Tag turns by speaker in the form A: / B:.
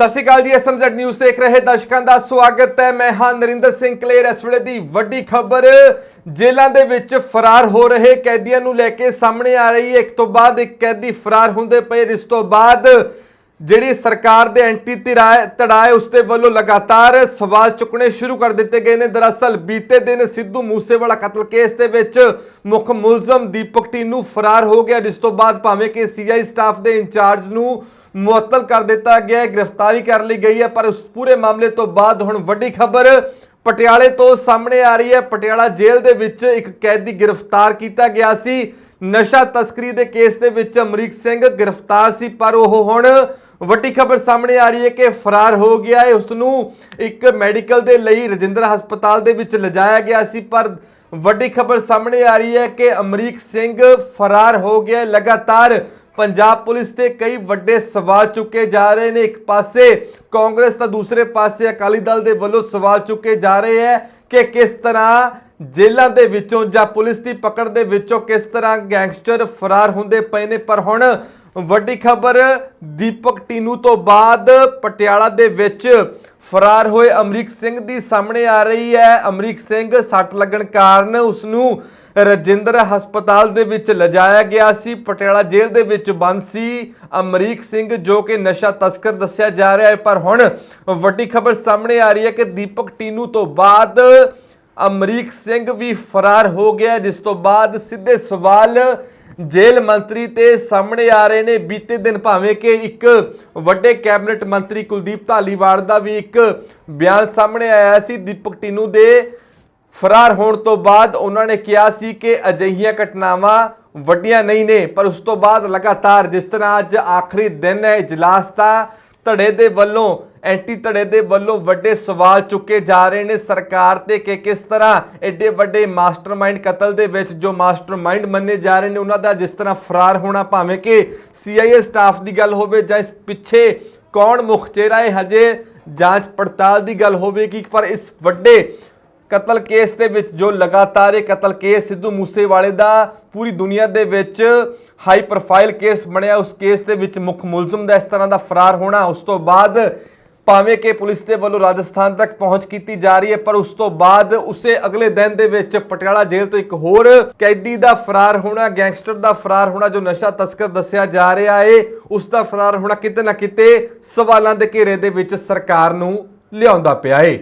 A: ਸਤਿ ਸ਼੍ਰੀ ਅਕਾਲ ਜੀ SMZ news ਦੇਖ ਰਹੇ ਦਰਸ਼ਕਾਂ ਦਾ ਸਵਾਗਤ ਹੈ। ਮੈਂ ਹਾਂ ਨਰਿੰਦਰ ਸਿੰਘ ਕਲੇਰ। ਇਸ ਵੇਲੇ ਦੀ ਵੱਡੀ ਖਬਰ, ਜੇਲ੍ਹਾਂ ਦੇ ਵਿੱਚ ਫਰਾਰ ਹੋ ਰਹੇ ਕੈਦੀਆਂ ਨੂੰ ਲੈ ਕੇ ਸਾਹਮਣੇ ਆ ਰਹੀ ਹੈ। ਇੱਕ ਤੋਂ ਬਾਅਦ ਇੱਕ ਕੈਦੀ ਫਰਾਰ ਹੁੰਦੇ ਪਏ। ਜਿਸ ਤੋਂ ਬਾਅਦ ਜਿਹੜੀ ਸਰਕਾਰ ਦੇ ਐਂਟੀ ਧਿਰਾਏ ਤੜਾਏ ਉਸ ਦੇ ਵੱਲੋਂ ਲਗਾਤਾਰ ਸਵਾਲ ਚੁੱਕਣੇ ਸ਼ੁਰੂ ਕਰ ਦਿੱਤੇ ਗਏ ਨੇ। ਦਰਅਸਲ ਬੀਤੇ ਦਿਨ ਸਿੱਧੂ ਮੂਸੇਵਾਲਾ ਕਤਲ ਕੇਸ ਦੇ ਵਿੱਚ ਮੁੱਖ ਮੁਲਜ਼ਮ ਦੀਪਕ ਟੀਨੂ ਫਰਾਰ ਹੋ ਗਿਆ, ਜਿਸ ਤੋਂ ਬਾਅਦ ਭਾਵੇਂ ਕਿ ਸੀਆਈ ਸਟਾਫ ਦੇ ਇੰਚਾਰਜ ਨੂੰ ਮੁਅੱਤਲ ਕਰ ਦਿੱਤਾ ਗਿਆ ਹੈ, ਗ੍ਰਿਫਤਾਰੀ ਕਰ ਲਈ ਗਈ ਹੈ, ਪਰ ਉਸ ਪੂਰੇ ਮਾਮਲੇ ਤੋਂ ਬਾਅਦ ਹੁਣ ਵੱਡੀ ਖਬਰ ਪਟਿਆਲੇ ਤੋਂ ਸਾਹਮਣੇ ਆ ਰਹੀ ਹੈ। ਪਟਿਆਲਾ ਜੇਲ੍ਹ ਦੇ ਵਿੱਚ ਇੱਕ ਕੈਦੀ ਗ੍ਰਿਫਤਾਰ ਕੀਤਾ ਗਿਆ ਸੀ। ਨਸ਼ਾ ਤਸਕਰੀ ਦੇ ਕੇਸ ਦੇ ਵਿੱਚ ਅਮਰੀਕ ਸਿੰਘ ਗ੍ਰਿਫਤਾਰ ਸੀ, ਪਰ ਉਹ ਹੁਣ ਵੱਡੀ ਖਬਰ ਸਾਹਮਣੇ ਆ ਰਹੀ ਹੈ ਕਿ ਫਰਾਰ ਹੋ ਗਿਆ ਹੈ। ਉਸ ਨੂੰ ਇੱਕ ਮੈਡੀਕਲ ਦੇ ਲਈ ਰਜਿੰਦਰ ਹਸਪਤਾਲ ਦੇ ਵਿੱਚ ਲਿਜਾਇਆ ਗਿਆ ਸੀ, ਪਰ ਵੱਡੀ ਖਬਰ ਸਾਹਮਣੇ ਆ ਰਹੀ ਹੈ ਕਿ ਅਮਰੀਕ ਸਿੰਘ ਫਰਾਰ ਹੋ ਗਿਆ ਲਗਾਤਾਰ ਪੰਜਾਬ ਪੁਲਿਸ ਤੇ ਕਈ ਵੱਡੇ ਸਵਾਲ ਚੁੱਕੇ ਜਾ ਰਹੇ ਨੇ। ਇੱਕ ਪਾਸੇ ਕਾਂਗਰਸ ਤਾਂ ਦੂਸਰੇ ਪਾਸੇ ਅਕਾਲੀ ਦਲ ਦੇ ਵੱਲੋਂ ਸਵਾਲ ਚੁੱਕੇ ਜਾ ਰਹੇ ਹੈ ਕਿ ਕਿਸ ਤਰ੍ਹਾਂ ਜੇਲ੍ਹਾਂ ਦੇ ਵਿੱਚੋਂ ਜਾਂ ਪੁਲਿਸ ਦੀ ਪਕੜ ਦੇ ਵਿੱਚੋਂ ਕਿਸ ਤਰ੍ਹਾਂ ਗੈਂਗਸਟਰ ਫਰਾਰ ਹੁੰਦੇ ਪਏ ਨੇ। ਪਰ ਹੁਣ ਵੱਡੀ ਖਬਰ, ਦੀਪਕ ਟੀਨੂ ਤੋਂ ਬਾਅਦ ਪਟਿਆਲਾ ਦੇ ਵਿੱਚ ਫਰਾਰ ਹੋਏ ਅਮਰੀਕ ਸਿੰਘ ਦੀ ਸਾਹਮਣੇ ਆ ਰਹੀ ਹੈ। ਅਮਰੀਕ ਸਿੰਘ ਸੱਟ ਲੱਗਣ ਕਾਰਨ ਉਸ ਨੂੰ ਰਜਿੰਦਰ ਹਸਪਤਾਲ ਦੇ ਵਿੱਚ ਲਿਜਾਇਆ ਗਿਆ ਸੀ। ਪਟਿਆਲਾ ਜੇਲ੍ਹ ਦੇ ਵਿੱਚ ਬੰਦ ਸੀ। ਅਮਰੀਕ ਸਿੰਘ ਜੋ ਕਿ ਨਸ਼ਾ ਤਸਕਰ ਦੱਸਿਆ ਜਾ ਰਿਹਾ ਹੈ। ਪਰ ਹੁਣ ਵੱਡੀ ਖਬਰ ਸਾਹਮਣੇ ਆ ਰਹੀ ਹੈ ਕਿ ਦੀਪਕ ਟੀਨੂ ਤੋਂ ਬਾਅਦ ਅਮਰੀਕ ਸਿੰਘ ਵੀ ਫਰਾਰ ਹੋ ਗਿਆ ਜਿਸ ਤੋਂ ਬਾਅਦ ਸਿੱਧੇ ਸਵਾਲ ਜੇਲ੍ਹ ਮੰਤਰੀ ਤੇ ਸਾਹਮਣੇ ਆ ਰਹੇ ਨੇ। ਬੀਤੇ ਦਿਨ ਭਾਵੇਂ ਕਿ ਇੱਕ ਵੱਡੇ ਕੈਬਨਿਟ ਮੰਤਰੀ ਕੁਲਦੀਪ ਧਾਲੀਵਾਲ ਦਾ ਵੀ ਇੱਕ ਬਿਆਨ ਸਾਹਮਣੇ ਆਇਆ ਸੀ। ਦੀਪਕ ਟੀਨੂ ਦੇ ਫਰਾਰ ਹੋਣ ਤੋਂ ਬਾਅਦ ਉਹਨਾਂ ਨੇ ਕਿਹਾ ਸੀ ਕਿ ਅਜਿਹੀਆਂ ਘਟਨਾਵਾਂ ਵੱਡੀਆਂ ਨਹੀਂ ਨੇ, ਪਰ ਉਸ ਤੋਂ ਬਾਅਦ ਲਗਾਤਾਰ ਜਿਸ ਤਰ੍ਹਾਂ ਅੱਜ ਆਖਰੀ ਦਿਨ ਹੈ, ਇਜਲਾਸ ਦਾ ਧੜੇ ਦੇ ਵੱਲੋਂ, ਐਂਟੀ ਧੜੇ ਦੇ ਵੱਲੋਂ ਵੱਡੇ ਸਵਾਲ ਚੁੱਕੇ ਜਾ ਰਹੇ ਨੇ। ਸਰਕਾਰ ਤੇ ਕਿ ਕਿਸ ਤਰ੍ਹਾਂ ਐਡੇ ਵੱਡੇ ਮਾਸਟਰਮਾਈਂਡ ਕਤਲ ਦੇ ਵਿੱਚ ਜੋ ਮਾਸਟਰਮਾਈਂਡ ਮੰਨੇ ਜਾ ਰਹੇ ਨੇ, ਉਹਨਾਂ ਦਾ ਜਿਸ ਤਰ੍ਹਾਂ ਫਰਾਰ ਹੋਣਾ ਭਾਵੇਂ ਕਿ ਸੀਆਈਏ ਸਟਾਫ ਦੀ ਗੱਲ ਹੋਵੇ ਜਾਂ ਇਸ ਪਿੱਛੇ ਕੌਣ ਮੁੱਖ ਚਿਹਰਾ ਹੈ, ਹਜੇ ਜਾਂਚ ਪੜਤਾਲ ਦੀ ਗੱਲ ਹੋਵੇਗੀ, ਪਰ ਇਸ ਵੱਡੇ ਕਤਲ ਕੇਸ ਦੇ ਵਿੱਚ ਜੋ ਲਗਾਤਾਰ ਇਹ ਕਤਲ ਕੇਸ ਸਿੱਧੂ ਮੂਸੇਵਾਲੇ ਦਾ ਪੂਰੀ ਦੁਨੀਆ ਦੇ ਵਿੱਚ ਹਾਈ ਪ੍ਰੋਫਾਈਲ ਕੇਸ ਬਣਿਆ, ਉਸ ਕੇਸ ਦੇ ਵਿੱਚ ਮੁੱਖ ਮੁਲਜ਼ਮ ਦਾ ਇਸ ਤਰ੍ਹਾਂ ਦਾ ਫਰਾਰ ਹੋਣਾ, ਉਸ ਤੋਂ ਬਾਅਦ ਭਾਵੇਂ ਕਿ ਪੁਲਿਸ ਦੇ ਵੱਲੋਂ ਰਾਜਸਥਾਨ ਤੱਕ ਪਹੁੰਚ ਕੀਤੀ ਜਾ ਰਹੀ ਹੈ, ਪਰ ਉਸ ਤੋਂ ਬਾਅਦ ਉਸੇ ਅਗਲੇ ਦਿਨ ਦੇ ਵਿੱਚ ਪਟਿਆਲਾ ਜੇਲ੍ਹ ਤੋਂ ਇੱਕ ਹੋਰ ਕੈਦੀ ਦਾ ਫਰਾਰ ਹੋਣਾ, ਗੈਂਗਸਟਰ ਦਾ ਫਰਾਰ ਹੋਣਾ, ਜੋ ਨਸ਼ਾ ਤਸਕਰ ਦੱਸਿਆ ਜਾ ਰਿਹਾ ਏ, ਉਸ ਦਾ ਫਰਾਰ ਹੋਣਾ ਕਿਤੇ ਨਾ ਕਿਤੇ ਸਵਾਲਾਂ ਦੇ ਘੇਰੇ ਦੇ ਵਿੱਚ ਸਰਕਾਰ ਨੂੰ ਲਿਆਉਂਦਾ ਪਿਆ ਏ।